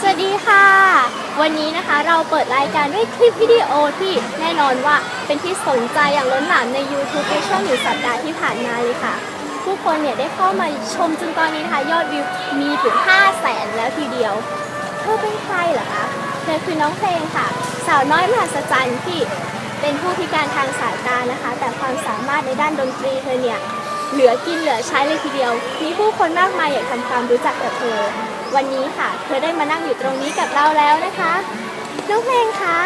สวัสดีค่ะ วันนี้นะคะเราเปิดรายการด้วยคลิปวิดีโอที่แน่นอนว่าเป็นที่สนใจอย่างล้นหลามใน YouTube ในช่วงหนึ่งสัปดาห์ที่ผ่านมาเลยค่ะ ผู้คนเนี่ยได้เข้ามาชมจนตอนนี้นะคะยอดวิวมีถึง5แสนแล้วทีเดียว เธอเป็นใครเหรอคะเธอคือน้องเพลงค่ะ สาวน้อยมหัศจรรย์ที่เป็นผู้พิการทางสายตานะคะ แต่ความสามารถในด้านดนตรีเธอเนี่ยเหลือกินเหลือใช้เลยทีเดียว มีผู้คนมากมายอยากทำความรู้จักกับเธอ วันนี้ค่ะ เธอได้มานั่งอยู่ตรงนี้กับเราแล้วนะคะน้องเพลงคะ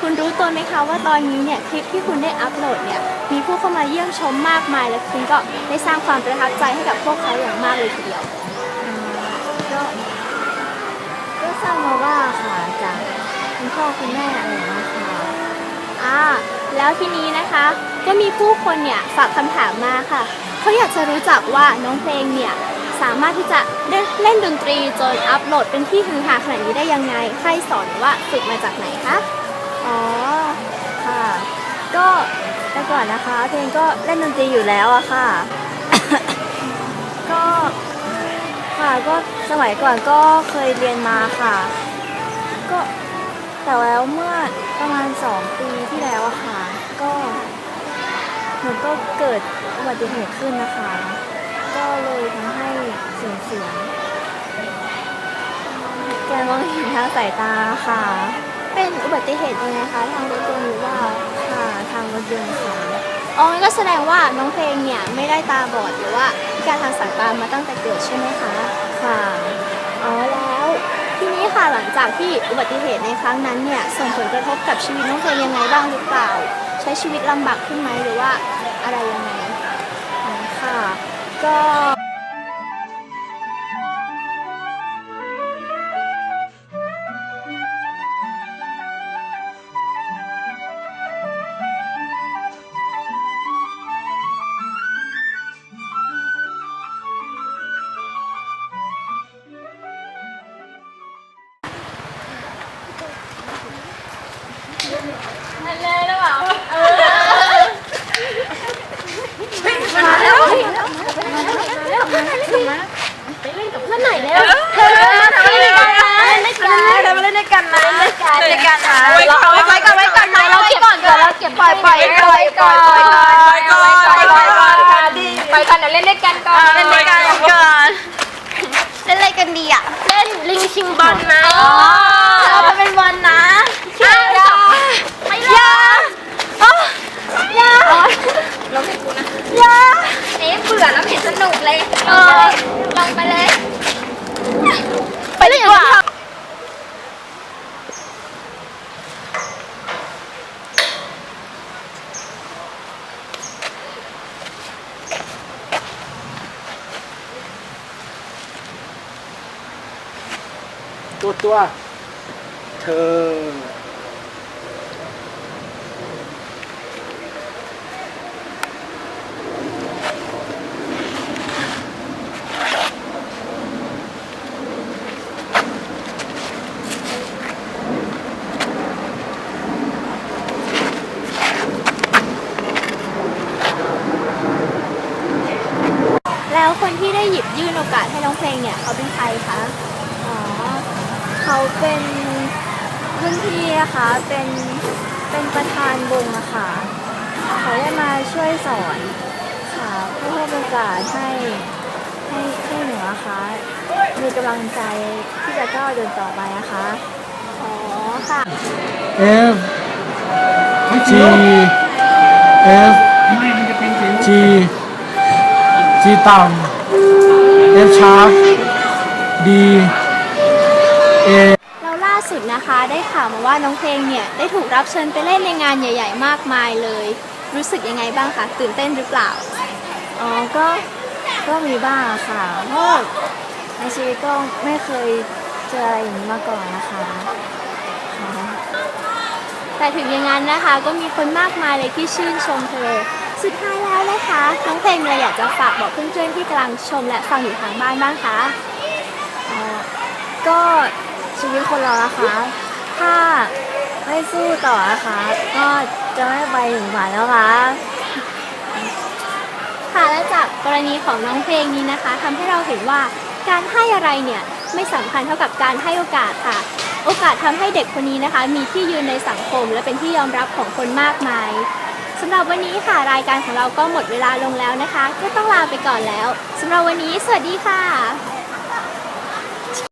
คุณรู้ตัวไหมคะว่าตอนนี้เนี่ยคลิปที่คุณได้อัพโหลดเนี่ยมีผู้เข้ามาเยี่ยมชมมากมาย และคุณก็ได้สร้างความประทับใจให้กับพวกเขาอย่างมากเลยทีเดียวก็ก็ทราบมาว่าค่ะจากคุณพ่อคุณแม่อะไรอย่างเงี้ยค่ะอ่าแล้วทีนี้นะคะ ก็มีผู้คนเนี่ยฝากคำถามมาค่ะเขาอยากจะรู้จักว่าน้องเพลงเนี่ย สามารถที่จะเล่นดนตรีจนอัพโหลดเป็นที่ฮือฮาขนาดนี้ได้ยังไง ใครสอนว่าฝึกมาจากไหนคะ อ๋อ ค่ะ ก็แต่ก่อนนะคะเพลงก็เล่นดนตรีอยู่แล้วอะค่ะ ก็ค่ะก็สมัยก่อนก็เคยเรียนมาค่ะ ก็แต่แล้วเมื่อประมาณสองปีที่แล้วอะค่ะ ก็หนูก็เกิดอุบัติเหตุขึ้นนะคะ ก็เลยทำให้เสียเสียการมองเห็นทางสายตาค่ะ เป็นอุบัติเหตุยังไงคะทางรถยนต์หรือว่าค่ะทางรถยนต์ค่ะอ๋องั้นก็แสดงว่าน้องเพลงเนี่ยไม่ได้ตาบอดหรือว่าพิการทางสายตามาตั้งแต่เกิดใช่ไหมคะค่ะอ๋อแล้วทีนี้ค่ะหลังจากที่อุบัติเหตุในครั้งนั้นเนี่ยส่งผลกระทบกับชีวิตน้องเพลงยังไงบ้างหรือเปล่า ใช้ชีวิตลำบากขึ้นไหมหรือว่าอะไรยังไงค่ะ ก็เพื่อนไหนเนี่ย เล่นเล่นด้วยกันนะเล่นด้วยกันนะเราไว้ก่อนไว้ก่อน เราเก็บก่อนก่อนเราเก็บ ปล่อยปล่อยปล่อย ก่อนปก่อนปก่อนปล่อยก่อนดีไปก่อนเดี๋ยวเล่นด้วยกันก่อนเล่นด้วยกันก่อนเล่นอะไรกันดีอะเล่นลิงชิงบอลไหมเราจะเป็นบอลนะอ่าไม่ยาอย่าเราเห็นกูนะอย่าเอ๊ะเบื่อแล้วเห็นสนุกเลยเออลองไปเลย ไปดีกว่า ตัวตัว เธอ แล้วคนที่ได้หยิบยื่นโอกาสให้น้องเพลงเนี่ยเขาเป็นใครคะ เขาเป็นรุ่นพี่นะคะเป็นเป็นประธานวงอะค่ะ เขาได้มาช่วยสอนค่ะเพื่อเพิ่มโอกาสให้ให้ให้หนูนะคะมีกำลังใจที่จะก้าวเดินต่อไปนะคะอ๋อค่ะ F G F G G ต่ำ F sharp D A แล้วล่าสุดนะคะได้ข่าวมาว่าน้องเพลงเนี่ยได้ถูกรับเชิญไปเล่นในงานใหญ่ ๆ มากมายเลย รู้สึกยังไงบ้างคะตื่นเต้นหรือเปล่าอ๋อก็ก็มีบ้างอะค่ะเพราะในชีวิตก็ไม่เคยเจออะไรอย่างนี้มาก่อนนะคะค่ะแต่ถึงอย่างนั้นนะคะ ก็มีคนมากมายเลยที่ชื่นชมเธอ สุดท้ายแล้วนะคะน้องเพลงเลยอยากจะฝากบอกเพื่อนๆที่กำลังชมและฟังอยู่ทางบ้านบ้างคะอ๋อก็ ชีวิตคนเรานะคะ ถ้าไม่สู้ต่อนะคะ ก็จะไม่ไปถึงฝันแล้วค่ะค่ะและจากกรณีของน้องเพลงนี้นะคะทำให้เราเห็นว่าการให้อะไรเนี่ยไม่สำคัญเท่ากับการให้โอกาสค่ะ โอกาสทำให้เด็กคนนี้นะคะ มีที่ยืนในสังคม และเป็นที่ยอมรับของคนมากมายสำหรับวันนี้ค่ะรายการของเราก็หมดเวลาลงแล้วนะคะ ก็ต้องลาไปก่อนแล้วสำหรับวันนี้ สวัสดีค่ะ